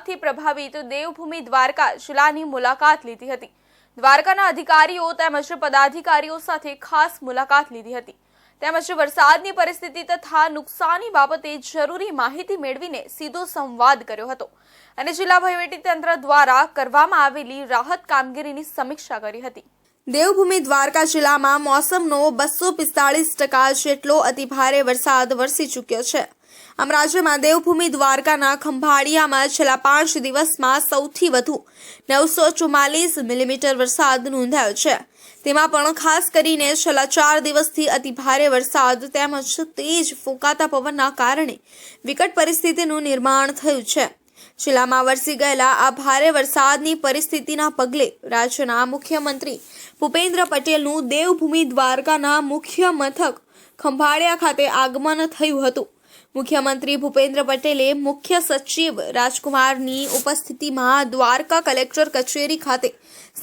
વરસાદથી પ્રભાવિત દેવભૂમિ દ્વારકા જિલ્લાની મુલાકાત લીધી હતી. દ્વારકાના અધિકારીઓ તેમજ પદાધિકારીઓ સાથે ખાસ મુલાકાત લીધી હતી. તેમજ વરસાદની પરિસ્થિતિ તથા નુકસાની બાબતે જરૂરી માહિતી મેળવીને સીધો સંવાદ કર્યો હતો. અને જિલ્લા તંત્ર દ્વારા કરવામાં આવેલી રાહત કામગીરીની સમીક્ષા કરી હતી. દેવભૂમિ દ્વારકા જિલ્લામાં મોસમનો બસો પિસ્તાળીસ ટકા જેટલો અતિભારે વરસાદ વરસી ચૂક્યો છે. આમ રાજ્યમાં દેવભૂમિ દ્વારકાના ખંભાળિયામાં છેલ્લા પાંચ દિવસમાં સૌથી વધુ નવસો ચુમ્માલીસ મિલીમીટર વરસાદ નોંધાયો છે. તેમાં પણ ખાસ કરીને છેલ્લા ચાર દિવસથી અતિભારે વરસાદ તેમજ તેજ ફૂંકાતા પવનના કારણે વિકટ પરિસ્થિતિનું નિર્માણ થયું છે. જિલ્લામાં વરસી ગયેલા આ ભારે વરસાદની પરિસ્થિતિના પગલે રાજ્યના મુખ્યમંત્રી ભૂપેન્દ્ર પટેલનું દેવભૂમિ દ્વારકાના મુખ્ય મથક ખંભાળિયા ખાતે આગમન થયું હતું. મુખ્યમંત્રી ભૂપેન્દ્ર પટેલે મુખ્ય સચિવ રાજકુમારની ઉપસ્થિતિમાં દ્વારકા કલેક્ટર કચેરી ખાતે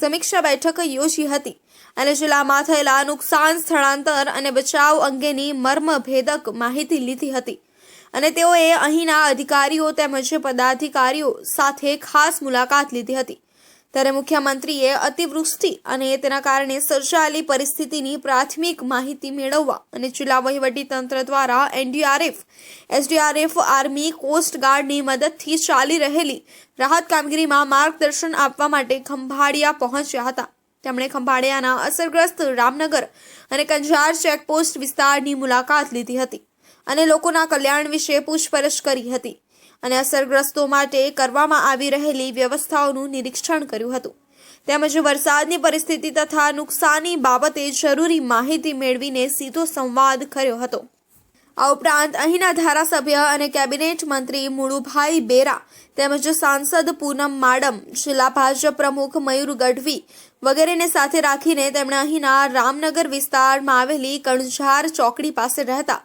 સમીક્ષા બેઠક યોજી હતી અને જિલ્લામાં થયેલા નુકસાન, સ્થળાંતર અને બચાવ અંગેની મર્મભેદક માહિતી લીધી હતી. અને તેઓએ અહીંના અધિકારીઓ તેમજ પદાધિકારીઓ સાથે ખાસ મુલાકાત લીધી હતી. ત્યારે મુખ્યમંત્રીએ અતિવૃષ્ટિ અને તેના કારણે સર્જાયેલી પરિસ્થિતિની પ્રાથમિક માહિતી મેળવવા અને જિલ્લા તંત્ર દ્વારા એનડીઆરએફ, એસડીઆરએફ, આર્મી કોસ્ટગાર્ડની મદદથી ચાલી રહેલી રાહત કામગીરીમાં માર્ગદર્શન આપવા માટે ખંભાળિયા પહોંચ્યા હતા. તેમણે ખંભાળિયાના અસરગ્રસ્ત રામનગર અને કંજાર ચેકપોસ્ટ વિસ્તારની મુલાકાત લીધી હતી અને લોકોના કલ્યાણ વિશે પૂછપરછ કરી હતી. અને અસરગ્રસ્તો માટે કરવામાં આવી રહેલી વ્યવસ્થાઓનું નિરીક્ષણ કર્યું હતું. તેમજ વરસાદની પરિસ્થિતિ તથા નુકસાની બાબતે જરૂરી માહિતી મેળવીને સીધો સંવાદ કર્યો હતો. આ ઉપરાંત અહીંના ધારાસભ્ય અને કેબિનેટ મંત્રી મુળુભાઈ બેરા તેમજ સાંસદ પૂનમ માડમ, જિલ્લા ભાજપ પ્રમુખ મયુર ગઢવી વગેરેને સાથે રાખીને તેમણે અહીંના રામનગર વિસ્તારમાં આવેલી કણઝાર ચોકડી પાસે રહેતા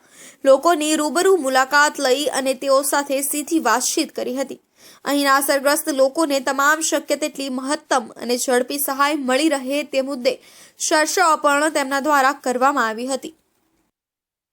લોકોની રૂબરૂ મુલાકાત લઈ અને તેઓ સાથે સીધી વાતચીત કરી હતી. અહીંના અસરગ્રસ્ત લોકોને તમામ શક્ય તેટલી મહત્તમ અને ઝડપી સહાય મળી રહે તે મુદ્દે ચર્ચાઓ પણ તેમના દ્વારા કરવામાં આવી હતી.